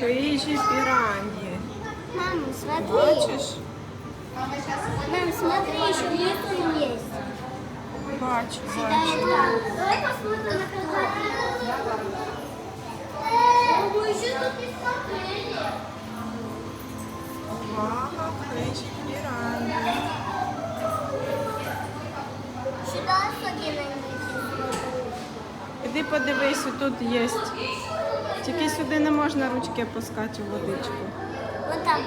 Хижі піраньї. Мама, смотри. Бачиш? Мам, смотри, еще внизу есть. Бачу, бачу. Давай посмотрим на крокодила. Ого, еще тут не смотрели. Увага, хижі піраньї. Сюда особенно не Іди подивись, тут є. Тільки сюди не можна ручки пускати у водичку. Там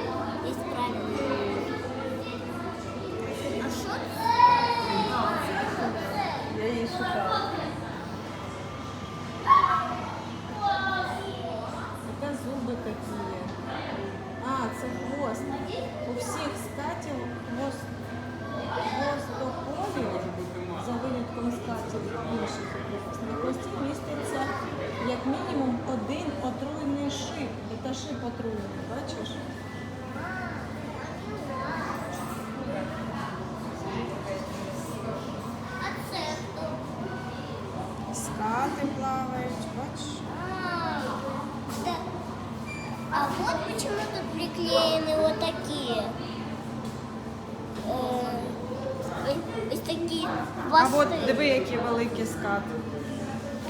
А хвости. от диви, які великі скати.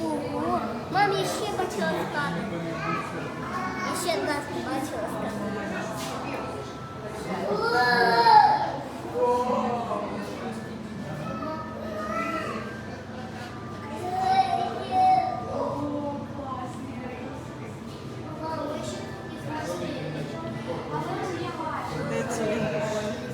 Ого. Мам, я ще бачила скати. Я ще одна бачила скати ці лінкольни?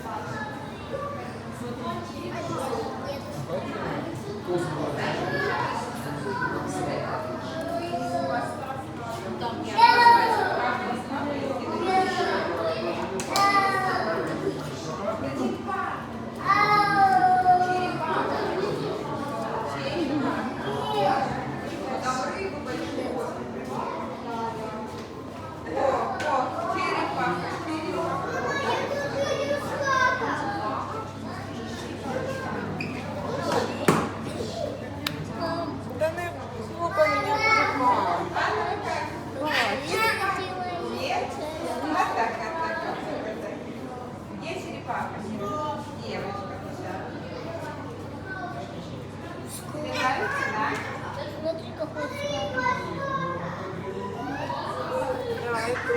Да не хлопай мене в руках. Где черепаха? Девочка вся. Тебе нравится, да? Смотри, какой скат. Да,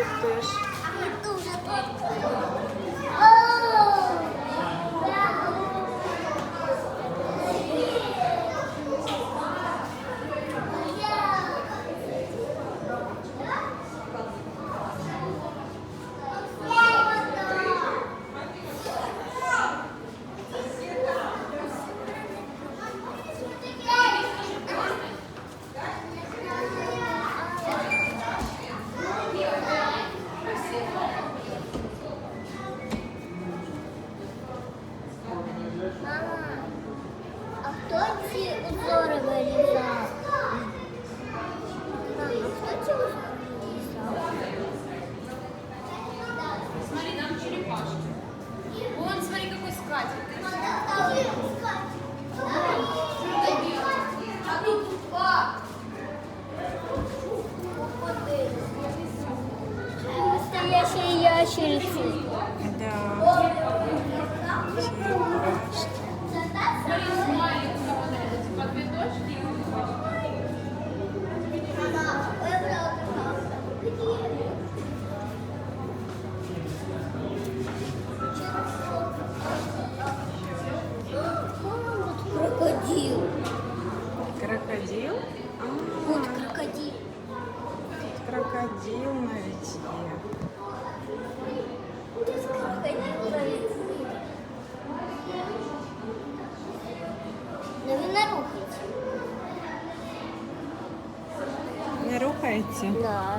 і крокодил навіть є. Він не рухається. Не рухається? Да.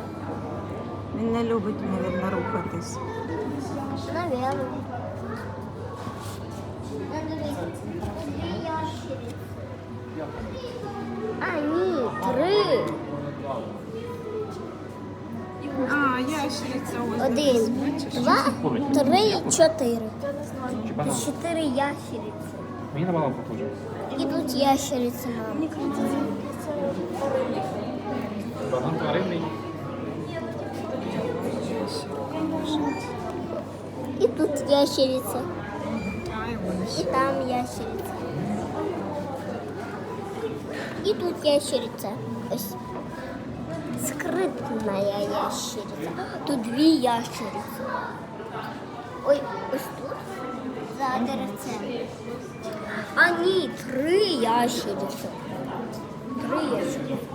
Він не любить, мабуть, рухатись. Наверное. Один, два, три, чотири. Чотири ящериці. Мені на мало похоже. Ідуть ящериці нам. Банан тваринний. І тут ящериця. І там ящериця. І тут ящериця. Ось. Скрытная ящерица. Тут дві ящериці. Ой, ось тут за деревцем. А ні, три ящериці. Три ящериці.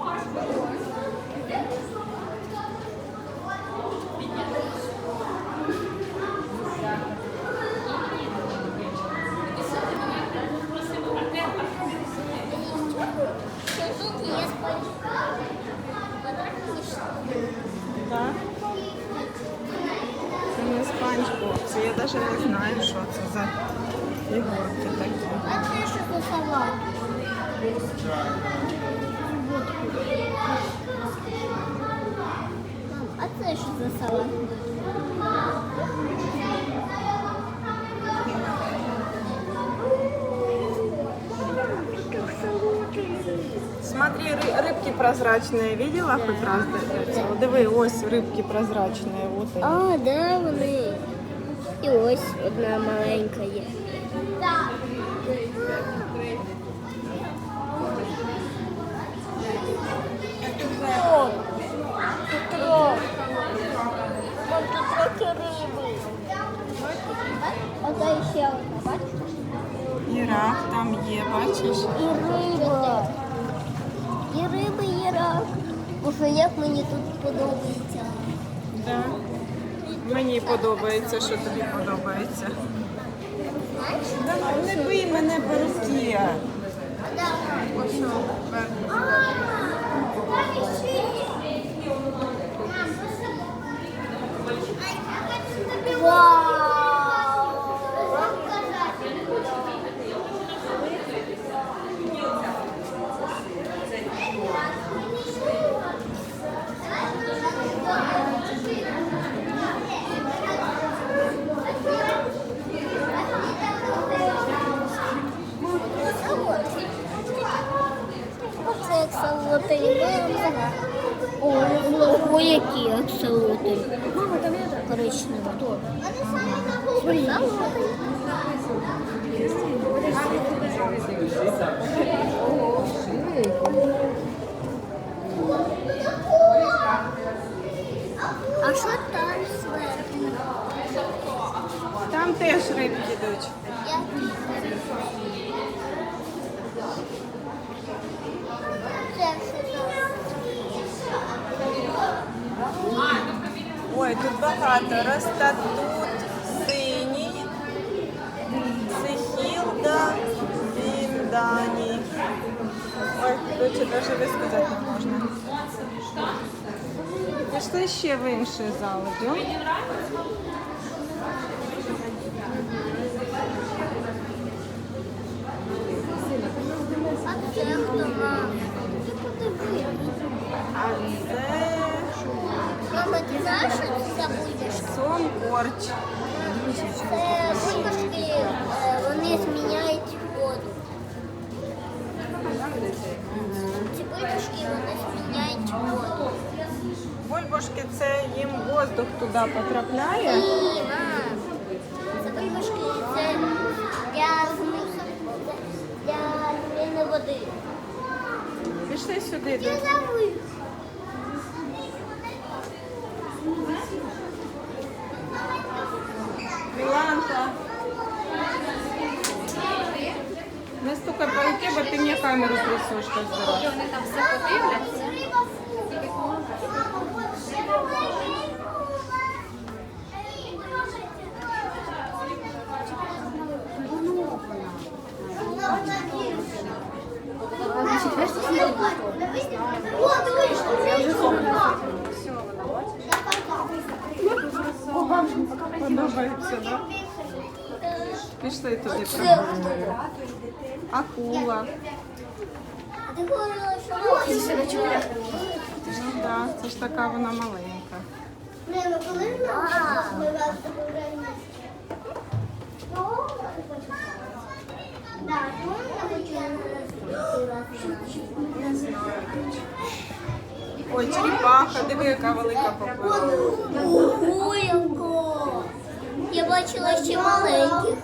ры- рыбки прозрачные. Видела хоть раз? до- Диви, ось рибки прозрачные. Вот они. А, да, вони. І ось одна маленька є. О, тут рок. Мам, тут трохи риби. Ота ще одна, бачиш? І рак там є, бачиш? І риба. Боже, як мені тут подобається. Да. Мені подобається, що тобі подобається. Давай, не бий мене по руці. Оце аксолотль. Ого, які аксолотль. Мама, там є коричневі. Хто? А що там зверху? Там теж рибки йдуть. Які? Ой, тут багато. Ростатут, синій, Сихілда, Віндані. Ой, коротше, навіть висказати не можна. Пішли ще в інший зал. Йдемо? А це хто мама? А це ти знаєш, що це за бульбашки? сон корч. Це бульбашки, е, вони зміняють воду. Ці бульбашки, вони зміняють воду. Бульбашки це їм воздух туди потрапляє. Ні, мам. Це бульбашки, це для змусу, для зміни води. Пішли сюди. Я камеру трясеш кожен раз. Вони там все подивляться. Подобається, да? Пішли туди. Прогуляємо. Акула. Ну да, це ж така вона маленька. Ну Так. Ой, черепаха, диви, яка велика попила. Ого! Я бачила ще маленьких.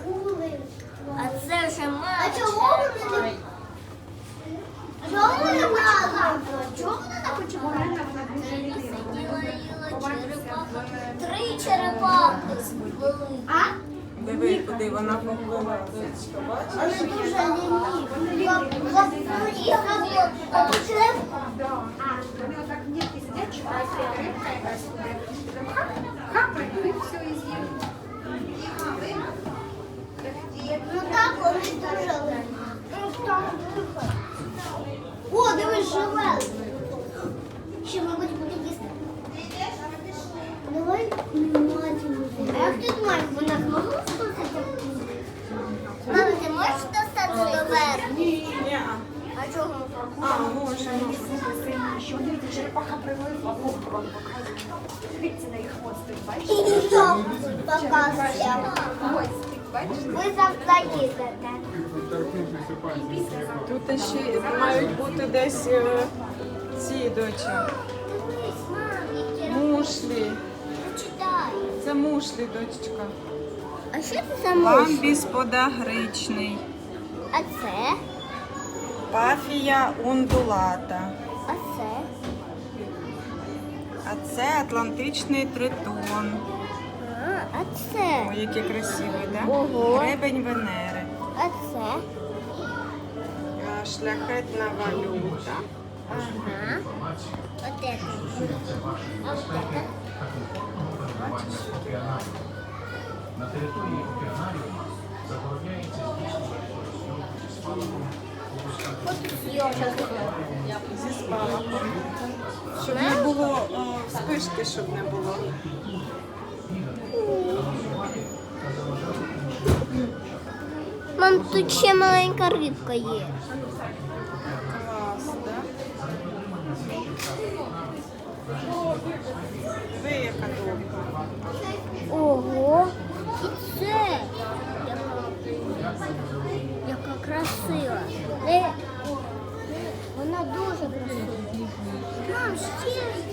А це вже А менше. чого вони не Чого вони не хочуть? Чого вони не хочуть? Сиділа їла черепаха. Три черепахи були. А? Диви, куди вона поплила. Бачиш? Вони дуже ліниві. А почали Вони отак в нірки сидять, чекають, поки рибка якась буде. Хап, хап, прийдуть, все і з'їм. І малинка. Ну так, вони дуже лені. Ну, там виход. О, дивись, живе. Ще, мабуть, буде їсти. Давай внимательно. А як ти думаєш, вона змогла спустити? Мама, ти можеш достати доверху? Ні. А чого? А, може, може. Що дивіться, черепаха прилипла, Бог вам показує. Дивіться на їх хвостик, бачите? І що показує? Бачите? Ви завжди їздите. Тут ще мають бути десь е, ці які Мушлі. Це мушлі, дочечка. А що це за муж? Ламбіс подагричний. А це? Пафія ундулата. А це? А це атлантичний тритон. А, а це? Ой, який красивий, да? Ого. Гребень Венери. А це? А, Шляхетна валюта. Ага. Вот это. А вот это? На території океанаріума забороняється Зі спалахом. Щоб не було спишки, щоб не було. Мам, тут ще маленька рибка є. Клас, да? Диви, яка довга. Ого. І це. Яка, яка красива. Е, Вона дуже красива. Мам, ще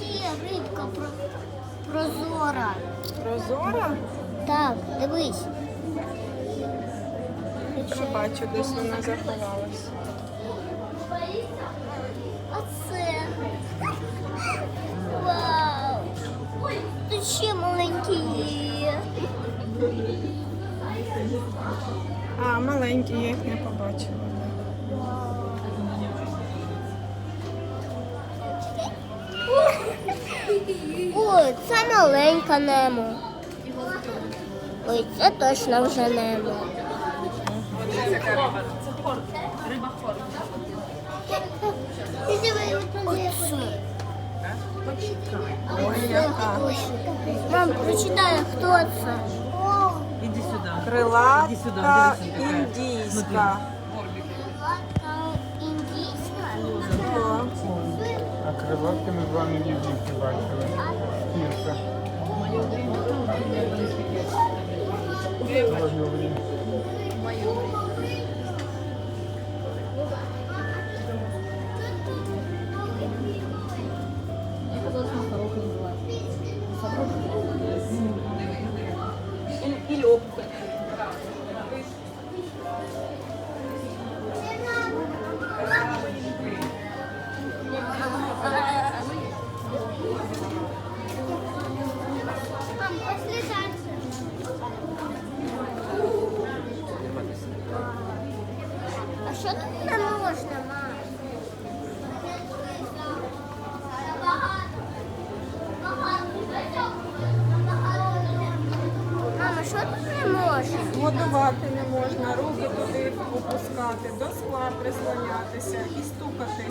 є рибка про- прозора. Прозора? Так, дивись. Я бачу, десь вона заховалась. А це. Вау! Тут ще маленькі є. А, маленькі, я їх не побачила. Ой, це маленька Немо. Ой, це точно вже Немо. Оце. Ой, яка. Мам, прочитай, хто це? Крилатка індійська. Індійська? А крилатки ми з вами дівчинки бачили. Кірка. Годувати не можна, руки туди опускати, до скла прислонятися і стукати.